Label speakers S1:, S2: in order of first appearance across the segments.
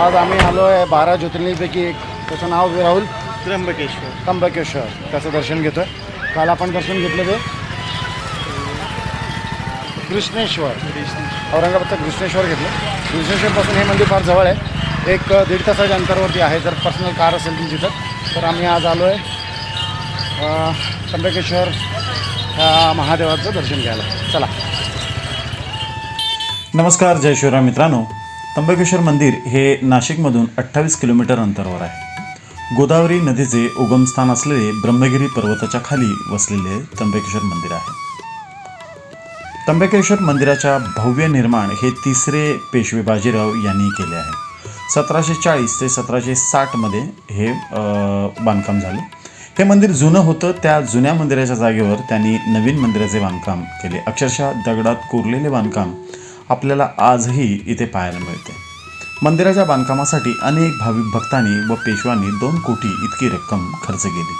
S1: आज आम्ही आलो आहे बारा ज्योतिर्लिंगपैकी एक. त्याचं नाव राहुल
S2: त्र्यंबकेश्वर.
S1: त्र्यंबकेश्वर. त्याचं दर्शन घेतो काल आपण दर्शन घेतलं ते. कृष्णेश्वर. औरंगाबादचं कृष्णेश्वर घेतलं. कृष्णेश्वरपासून हे मंदिर फार जवळ आहे. एक दीड तासाच्या अंतरावरती आहे. जर पर्सनल कार असेल तुमची तर. तर आम्ही आज आलो आहे त्र्यंबकेश्वर ह्या महादेवाचं दर्शन घ्यायला. चला.
S3: नमस्कार जय शिवराम मित्रांनो. त्र्यंबकेश्वर मंदिर हे नाशिकमधून अठ्ठावीस किलोमीटर अंतरावर आहे. गोदावरी नदीचे उगमस्थान असलेले ब्रह्मगिरी पर्वताच्या खाली वसलेले त्र्यंबकेश्वर मंदिर आहे. त्र्यंबकेश्वर मंदिराच्या भव्य निर्माण हे तिसरे पेशवे बाजीराव यांनी केले आहे. सतराशे चाळीस ते सतराशे साठमध्ये हे बांधकाम झालं. हे मंदिर जुनं होतं त्या जुन्या मंदिराच्या जागेवर त्यांनी नवीन मंदिराचे बांधकाम केले. अक्षरशः दगडात कोरलेले बांधकाम आपल्याला आजही इथे पाहायला मिळते. मंदिराच्या बांधकामासाठी अनेक भाविक भक्तांनी व पेशवांनी दोन कोटी इतकी रक्कम खर्च केली.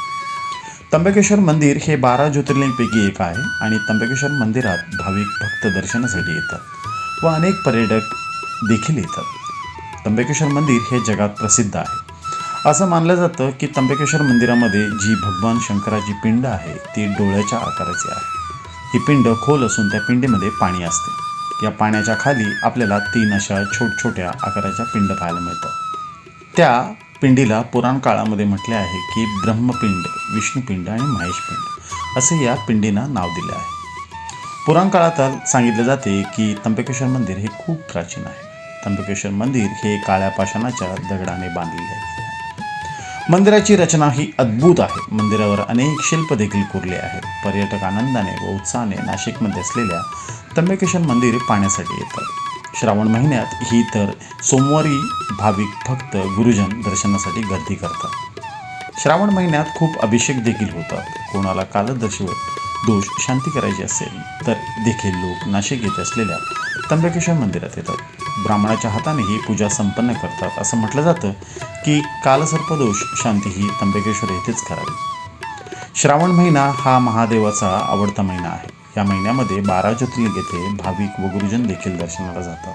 S3: त्र्यंबकेश्वर मंदिर हे बारा ज्योतिर्लिंगपैकी एक आहे आणि त्र्यंबकेश्वर मंदिरात भाविक भक्त दर्शनासाठी येतात व अनेक पर्यटक देखील येतात. त्र्यंबकेश्वर मंदिर हे जगात प्रसिद्ध आहे. असं मानलं जातं की त्र्यंबकेश्वर मंदिरामध्ये जी भगवान शंकराची पिंड आहे ती डोळ्याच्या आकाराची आहे. ही पिंड खोल असून त्या पिंडीमध्ये पाणी असते. या पाण्याच्या खाली आपल्याला तीन अशा छोट छोट्या आकाराच्या पिंड पाहायला मिळतात त्या पिंडीला पुराण काळामध्ये म्हटले आहे की ब्रह्मपिंड विष्णुपिंड आणि महेशपिंड असे या पिंडींना नाव दिले आहे. पुराण काळात सांगितले जाते की तंबकेश्वर मंदिर हे खूप प्राचीन आहे. तंबकेश्वर मंदिर हे काळ्या पाषाणाच्या दगडाने बांधलेले आहे. मंदिराची रचना ही अद्भुत आहे. मंदिरावर अनेक शिल्प देखील कोरले आहेत. पर्यटक आनंदाने व उत्साहाने नाशिकमध्ये असलेल्या त्र्यंबकेश्वर मंदिर पाहण्यासाठी येतात. श्रावण महिन्यात ही तर सोमवारी भाविक भक्त गुरुजन दर्शनासाठी गर्दी करतात. श्रावण महिन्यात खूप अभिषेक देखील होतात. कोणाला कालदर्शी दोष शांती करायची असेल तर देखील लोक नाशिक येत असलेल्या त्र्यंबकेश्वर मंदिरात येतात. ब्राह्मणाच्या हाताने ही पूजा संपन्न करतात असं म्हटलं जातं की कालसर्पदोष शांती ही त्र्यंबकेश्वर येथेच करावी. श्रावण महिना हा महादेवाचा आवडता महिना आहे. या महिन्यामध्ये बारा ज्योतिर्लिंग येथे भाविक व गुरुजन देखील दर्शनाला जातात.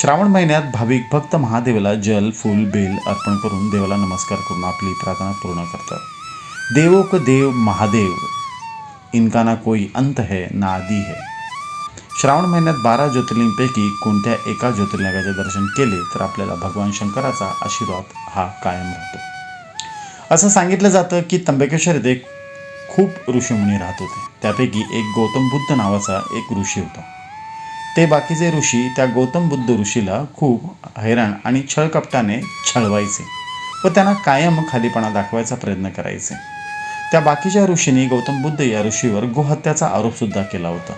S3: श्रावण महिन्यात भाविक भक्त महादेवाला जल फूल बेल अर्पण करून देवाला नमस्कार करून आपली प्रार्थना पूर्ण करतात. देवो क देव महादेव इनका ना कोई अंत है ना आदि है. श्रावण महिन्यात बारा ज्योतिर्लिंगपैकी कोणत्या एका ज्योतिर्लिंगाचे दर्शन केले तर आपल्याला भगवान शंकराचा आशीर्वाद हा कायम राहतो. असं सांगितलं जातं की त्र्यंबकेश्वर येथे खूप ऋषीमुनी राहत होते. त्यापैकी एक गौतम बुद्ध नावाचा एक ऋषी होता. ते बाकीचे ऋषी त्या गौतम बुद्ध ऋषीला खूप हैराण आणि छळकपटाने छळवायचे व त्यांना कायम खालीपणा दाखवायचा प्रयत्न करायचे. त्या बाकीच्या ऋषींनी गौतम बुद्ध या ऋषीवर गोहत्याचा आरोपसुद्धा केला होता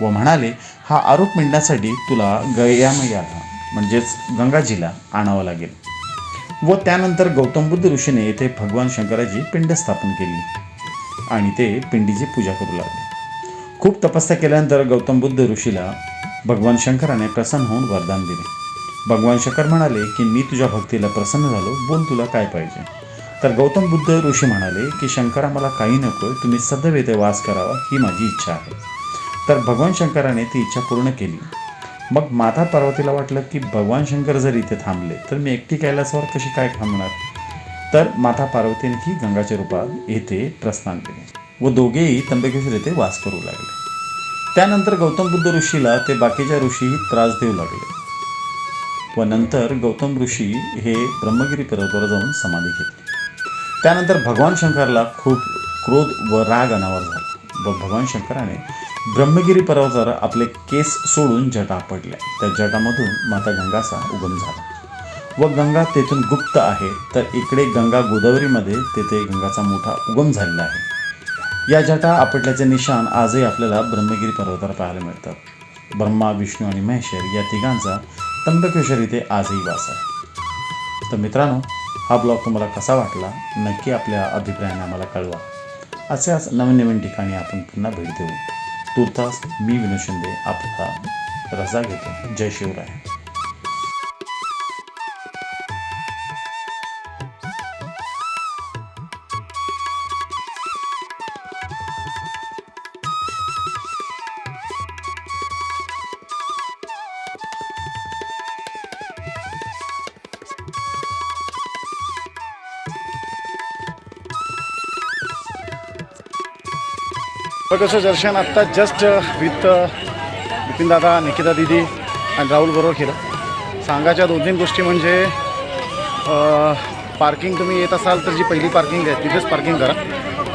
S3: व म्हणाले हा आरोप मिळण्यासाठी तुला गयामयाला म्हणजेच गंगाजीला आणावं लागेल. व त्यानंतर गौतम बुद्ध ऋषीने येथे भगवान शंकराची पिंड स्थापन केली. आणि ते पिंडीची पूजा करू लागले. खूप तपस्या केल्यानंतर गौतम बुद्ध ऋषीला भगवान शंकराने प्रसन्न होऊन वरदान दिले. भगवान शंकर म्हणाले की मी तुझ्या भक्तीला प्रसन्न झालो बोल तुला काय पाहिजे? तर गौतम बुद्ध ऋषी म्हणाले की शंकरा मला काही नकोय तुम्ही सदैव येथे वास करावा ही माझी इच्छा आहे. तर भगवान शंकराने ती इच्छा पूर्ण केली. मग माता पार्वतीला वाटलं की भगवान शंकर जर इथे थांबले तर मी एकटी कैलासावर कशी काय थांबणार? तर माता पार्वतीनेही गंगाच्या रूपात येथे प्रस्थान केले व दोघेही त्र्यंबकेश्वर येथे वास करू लागले. त्यानंतर गौतम बुद्ध ऋषीला ते बाकीच्या ऋषीही त्रास देऊ लागले व नंतर गौतम ऋषी हे ब्रह्मगिरी पर्वतावर जाऊन समाधी घेतली. त्यानंतर भगवान शंकरला खूप क्रोध व राग अनावर झाला व भगवान शंकराने ब्रह्मगिरी पर्वतावर आपले केस सोडून जटा पडल्या. त्या जटामधून माता गंगाचा उगम झाला. व गंगा तेथून गुप्त आहे. तर इकडे गंगा गोदावरीमध्ये तेथे गंगाचा मोठा उगम झालेला आहे. या जटा आपटल्याचे निशाण आजही आपल्याला ब्रह्मगिरी पर्वतावर पाहायला मिळतात ब्रह्मा विष्णू आणि महेश्वर या तिघांचा त्र्यंबकेश्वर इथे आजही वास आहे. तर मित्रांनो हा ब्लॉग तुम्हाला कसा वाटला? नक्की आपल्या अभिप्रायाने आम्हाला कळवा. अशाच नवीन नवीन ठिकाणी आपण पुन्हा भेट देऊ. तुर्तास मी विनोद शिंदे आपला रजा घेतो. जय शिवराय.
S1: कसं दर्शन आत्ता जस्ट विथ बिपिन दादा निकिता दिदी आणि राहुल बरोबर केलं सांगायच्या दोन तीन गोष्टी म्हणजे पार्किंग तुम्ही येत असाल तर जी पहिली पार्किंग आहे तिथेच पार्किंग करा.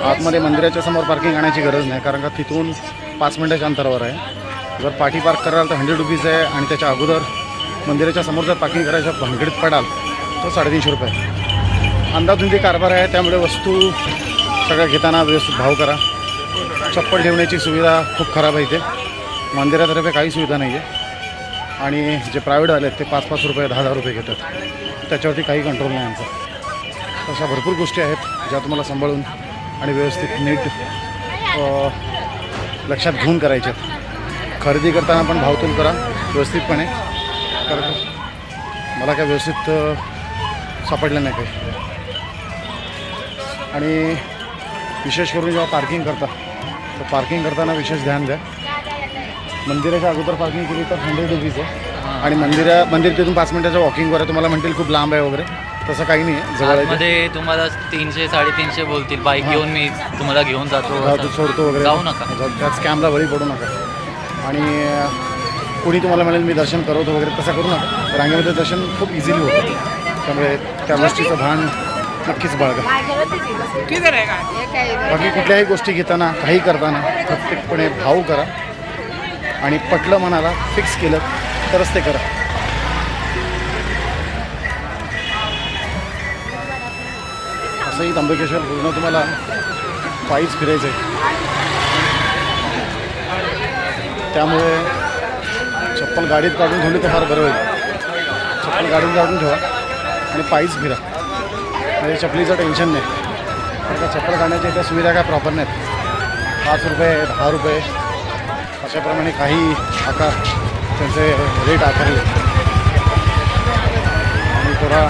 S1: आतमध्ये मंदिराच्या समोर पार्किंग आणायची गरज नाही कारण का तिथून पाच मिनटाच्या अंतरावर आहे. जर पाठी पार्क कराल तर हंड्रेड रुपीज आहे आणि त्याच्या अगोदर मंदिराच्या समोर जर पार्किंग करायचं भानगडीत पडाल तर साडेतीनशे रुपये आहे. जे कारभार आहे त्यामुळे वस्तू सगळ्या घेताना व्यवस्थित भाव करा. चप्पल ठेवण्याची सुविधा खूप खराब आहे इथे. मंदिरातर्फे काही सुविधा नाही आहे. आणि जे प्रायव्हेट आले ते पाच पाच रुपये दहा दहा रुपये घेतात. त्याच्यावरती काही कंट्रोल नाही आमचा. अशा भरपूर गोष्टी आहेत ज्या तुम्हाला सांभाळून आणि व्यवस्थित नीट लक्षात घेऊन करायच्या आहेत. खरेदी करताना पण भावतोल करा व्यवस्थितपणे. कारण मला काय व्यवस्थित सापडलं नाही काही. आणि विशेष करून जेव्हा पार्किंग करता तर पार्किंग करताना विशेष ध्यान द्या. मंदिराच्या अगोदर पार्किंग केली तर हंड्रेड रुपीज आहे. आणि मंदिरा मंदिर तिथून पाच मिनिटाच्या वॉकिंगवर आहे. तुम्हाला म्हणतील खूप लांब आहे वगैरे. तसं काही नाही आहे. जवळ.
S2: आतमध्ये तुम्हाला तीनशे साडेतीनशे बोलतील. बाईक. घेऊन मी तुम्हाला घेऊन जातो.
S1: सोडतो वगैरे.
S2: जाऊ नका.
S1: त्या स्कॅमला बळी पडू नका. आणि कोणी तुम्हाला म्हणेल मी दर्शन करवतो वगैरे तसं करू नका. रांगेमध्ये दर्शन खूप इझिली होतं. त्यामुळे त्या गोष्टीचं भान नक्कीच बाळगा बाकी कुठल्याही गोष्टी घेताना काही करताना प्रत्येकपणे भाव करा. आणि पटलं मनाला फिक्स केलं तरच ते करा. असंही त्र्यंबकेश्वर पूर्ण तुम्हाला पायीच फिरायचं आहे त्यामुळे चप्पल गाडीत काढून ठेवली तर फार बरं होईल. चप्पल गाडीत काढून ठेवा आणि पायीच फिरा. म्हणजे चपलीचं टेन्शन नाही. कारण का चप्पल काढण्याच्या त्या सुविधा काय प्रॉपर नाहीत. पाच रुपये दहा रुपये अशाप्रमाणे काही आकार त्यांचे रेट आकारले. आणि थोडा